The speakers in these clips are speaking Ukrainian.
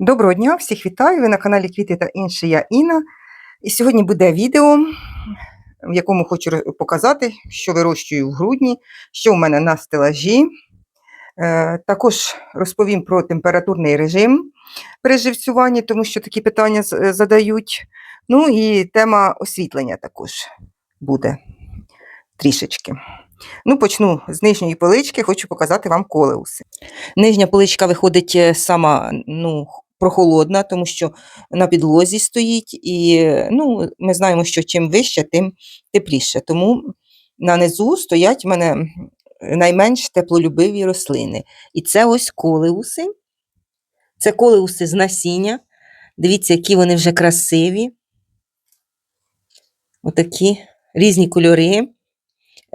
Доброго дня, всіх вітаю! Ви на каналі Квіти та інше я Інна. І сьогодні буде відео, в якому хочу показати, що вирощую в грудні, що в мене на стелажі. Е, Також розповім про температурний режим при тому що такі питання задають. Ну і тема освітлення також буде трішечки. Ну, почну з нижньої полички, хочу показати вам колеуси. Нижня поличка виходить е, сама ну, прохолодна, тому що на підлозі стоїть, і ну, ми знаємо, що чим вище, тим тепліше. Тому на низу стоять в мене найменш теплолюбиві рослини. І це ось колеуси. Це колеуси з насіння. Дивіться, які вони вже красиві. Отакі різні кольори.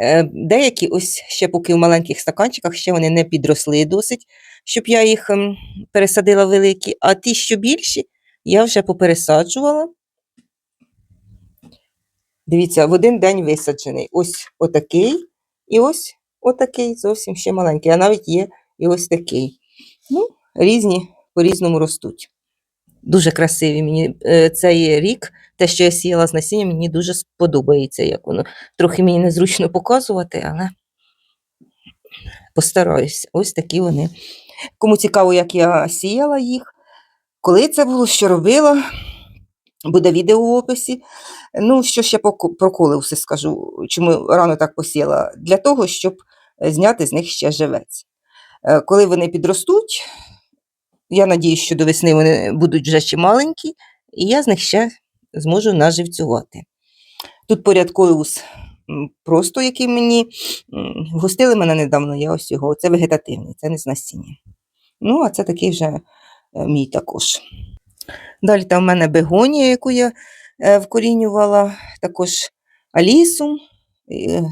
Е, Деякі ось ще поки в маленьких стаканчиках, ще вони не підросли досить, щоб я їх ем, пересадила великі, а ті, що більші, я вже попересаджувала. Дивіться, в один день висаджений. Ось отакий, і ось отакий, зовсім ще маленький, а навіть є і ось такий. Ну, різні по-різному ростуть. Дуже красиві мені е, цей рік, те, що я сіяла з насіння, мені дуже сподобається, як воно. Трохи мені незручно показувати, але постараюся. Ось такі вони. Кому цікаво, як я сіяла їх, коли це було, що робила, буде відео в описі. Ну, що ще про колеуси скажу, чому рано так посіяла? Для того, щоб е, зняти з них ще живець. Е, Коли вони підростуть, я надіюсь, що до весни вони будуть вже ще маленькі, і я з них ще зможу наживцювати. Тут поряд просто, який мені гостили мене недавно, я ось його. Це вегетативний, це не з насіння. Ну, а це такий вже е, мій також. Далі там в мене бегонія, яку я е, вкорінювала, також алісу, е,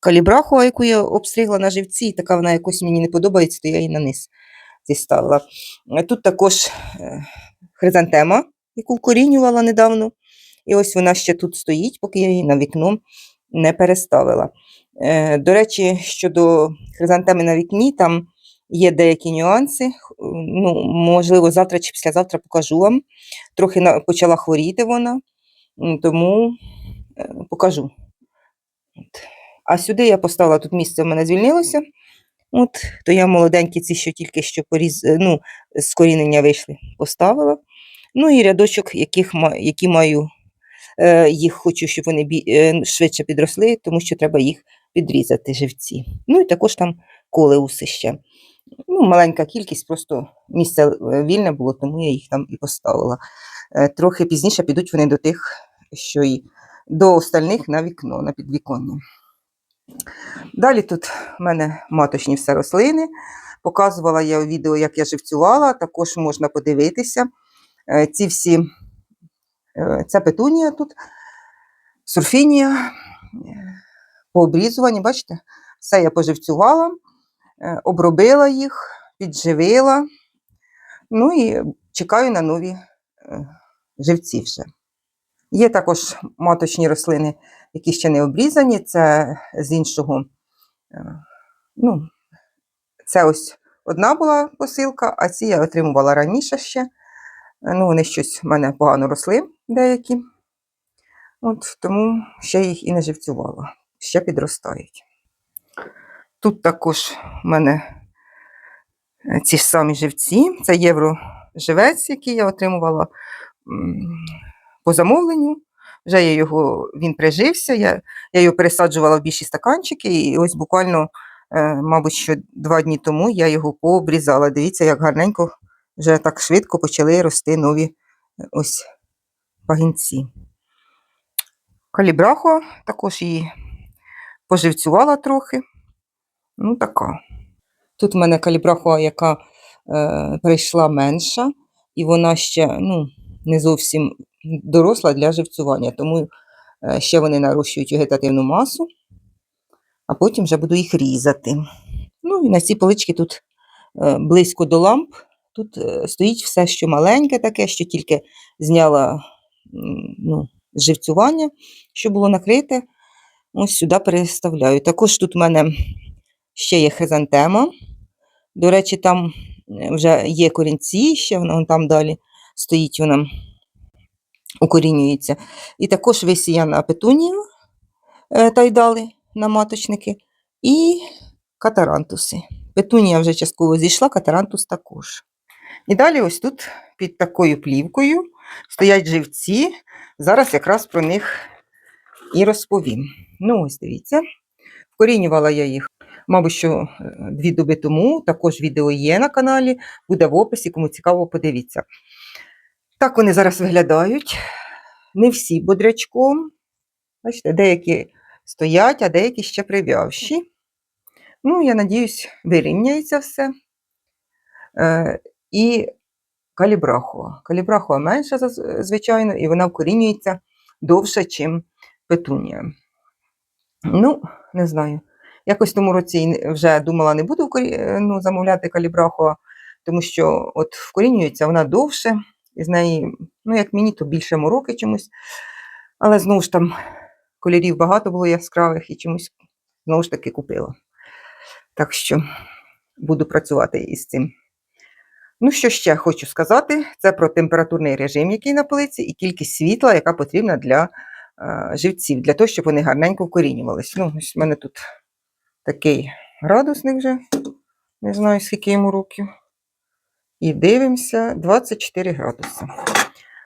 калібраху, яку я обстригла на живці, і така вона якось мені не подобається, то я її на низ зіставила. Е, Тут також е, хризантема, яку вкорінювала недавно. І ось вона ще тут стоїть, поки я її на вікно не переставила. Е, До речі, щодо хризантеми на вікні, там є деякі нюанси. Ну, можливо, завтра чи післязавтра покажу вам. Трохи почала хворіти вона, тому е, покажу. А сюди я поставила тут місце в мене звільнилося. От, то я молоденькі ці, що тільки що поріз, е, ну, з корінення вийшли, поставила. Ну і рядочок, яких, які маю, е, їх хочу, щоб вони бі, е, швидше підросли, тому що треба їх підрізати живці. Ну і також там колеуси ще. Ну, маленька кількість, просто місце е, вільне було, тому я їх там і поставила. Е, Трохи пізніше підуть вони до тих, що й до остальних на вікно, на підвіконня. Далі тут в мене маточні все рослини. Показувала я у відео, як я живцювала, також можна подивитися. Е, Ці всі, е, це петунія тут, сурфінія, е, пообрізувані, бачите, все я поживцювала, обробила їх, підживила. Ну і чекаю на нові живці вже. Є також маточні рослини, які ще не обрізані, це з іншого. е, Ну, це ось одна була посилка, а ці я отримувала раніше ще. Е, Ну, вони щось в мене погано росли деякі. От, тому ще їх і не живцювала, ще підростають. Тут також в мене е, ці ж самі живці. Це євроживець, який я отримувала по замовленню. Вже я його, він прижився, я, я його пересаджувала в більші стаканчики, і ось буквально, е, мабуть, що два дні тому я його пообрізала. Дивіться, як гарненько вже так швидко почали рости нові е, ось пагінці. Калібрахо також її поживцювала трохи. Ну, така. Тут в мене калібрахо, яка е, прийшла менша, і вона ще ну, не зовсім доросла для живцювання, тому е, ще вони нарощують вегетативну масу, а потім вже буду їх різати. Ну і на цій поличці тут е, близько до ламп. Тут е, стоїть все, що маленьке, таке, що тільки зняла ну, живцювання, що було накрите. Ось сюди переставляю. Також тут в мене ще є хризантема. До речі, там вже є корінці, ще вона там далі стоїть, вона укорінюється. І також висіяна петунія е, тайдали на маточники, і катарантуси. Петунія вже частково зійшла, катарантус також. І далі ось тут під такою плівкою стоять живці. Зараз якраз про них і розповім. Ну, ось дивіться. Вкорінювала я їх, мабуть, що е, дві доби тому. Також відео є на каналі, буде в описі, кому цікаво, подивіться. Так вони зараз виглядають. Не всі бодрячком. Бачите, деякі стоять, а деякі ще прив'явші. Ну, я надіюсь, вирівняється все. Е, і калібрахова. Калібрахова менша, звичайно, і вона вкорінюється довше, ніж петунія. Ну, не знаю. Якось в тому році вже думала, не буду ну, замовляти калібрахова, тому що от вкорінюється вона довше, з неї, ну, як мені, то більше мороки чомусь. Але знову ж там кольорів багато було яскравих і чомусь знову ж таки купила. Так що буду працювати із цим. Ну, що ще хочу сказати, це про температурний режим, який на полиці, і кількість світла, яка потрібна для е, живців, для того, щоб вони гарненько вкорінювались. Ну, ось в мене тут такий градусник вже, не знаю, скільки йому років. І дивимося 24 градуси.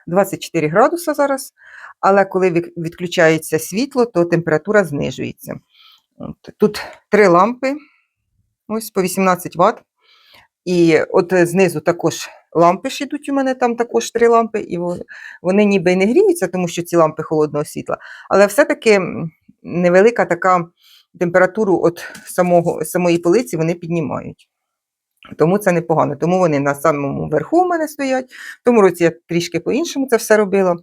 24 градуса зараз, але коли відключається світло, то температура знижується. От, тут три лампи, ось по 18 Вт. І от знизу також лампи ж йдуть у мене, там також три лампи, і вони ніби й не гріються, тому що ці лампи холодного світла, але все-таки невелика така температуру от самого, самої полиці вони піднімають. Тому це непогано. Тому вони на самому верху у мене стоять. В тому році я трішки по-іншому це все робила.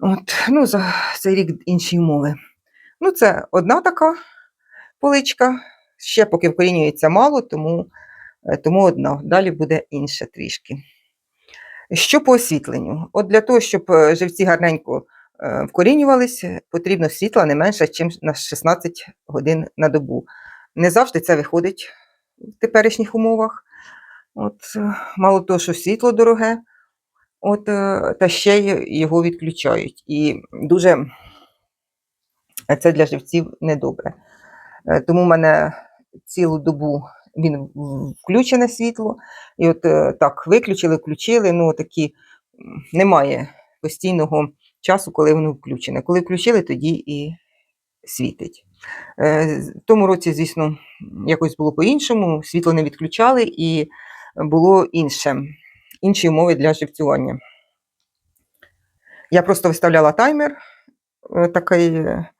От, ну, за цей рік інші умови. Ну, це одна така поличка. Ще поки вкорінюється мало, тому, е, тому одна. Далі буде інша трішки. Що по освітленню? От для того, щоб е, живці гарненько е, вкорінювалися, потрібно світла не менше, ніж на 16 годин на добу. Не завжди це виходить в теперішніх умовах. От, е, мало того, що світло дороге, от, е, та ще його відключають. І дуже е, це для живців недобре. Тому в мене цілу добу він включене світло. І от так, виключили, включили. Ну, такі немає постійного часу, коли воно включене. Коли включили, тоді і світить. Е, В тому році, звісно, якось було по-іншому, світло не відключали і було інше, інші умови для живцювання. Я просто виставляла таймер, е, такий е,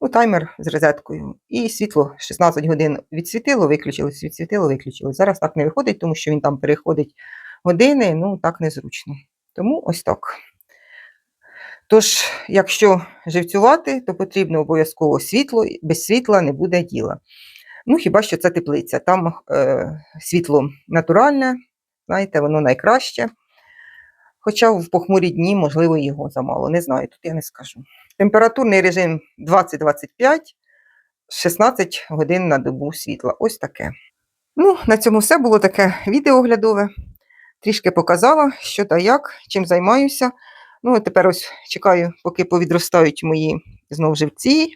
ну, таймер з розеткою, і світло 16 годин відсвітило, виключилось, відсвітило, виключилось. Зараз так не виходить, тому що він там переходить години, ну так незручно. Тому ось так. Тож, якщо живцювати, то потрібно обов'язково світло, без світла не буде діла. Ну, хіба що це теплиця. Там е, світло натуральне, знаєте, воно найкраще. Хоча в похмурі дні, можливо, його замало. Не знаю, тут я не скажу. Температурний режим 20-25, 16 годин на добу світла. Ось таке. Ну, на цьому все було таке відео оглядове. Трішки показала, що та як, чим займаюся. Ну, а тепер ось чекаю, поки повідростають мої знову живці.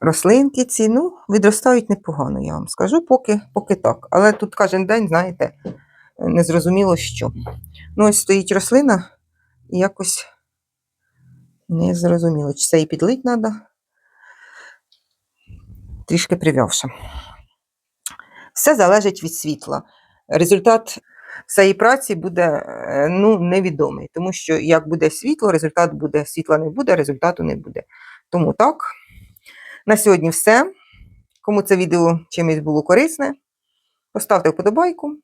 Рослинки ці, ну, відростають непогано, я вам скажу, поки, поки так. Але тут кожен день, знаєте, не зрозуміло що. Ну, ось стоїть рослина, і якось не зрозуміло, чи це її підлить треба. Трішки прив'явши. Все залежить від світла. Результат цієї праці буде е, ну, невідомий, тому що як буде світло, результат буде, світла не буде, результату не буде. Тому так. На сьогодні все. Кому це відео чимось було корисне, поставте вподобайку,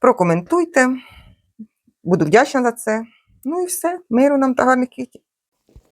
прокоментуйте. Буду вдячна за це. Ну і все. Миру нам та гарних квітів.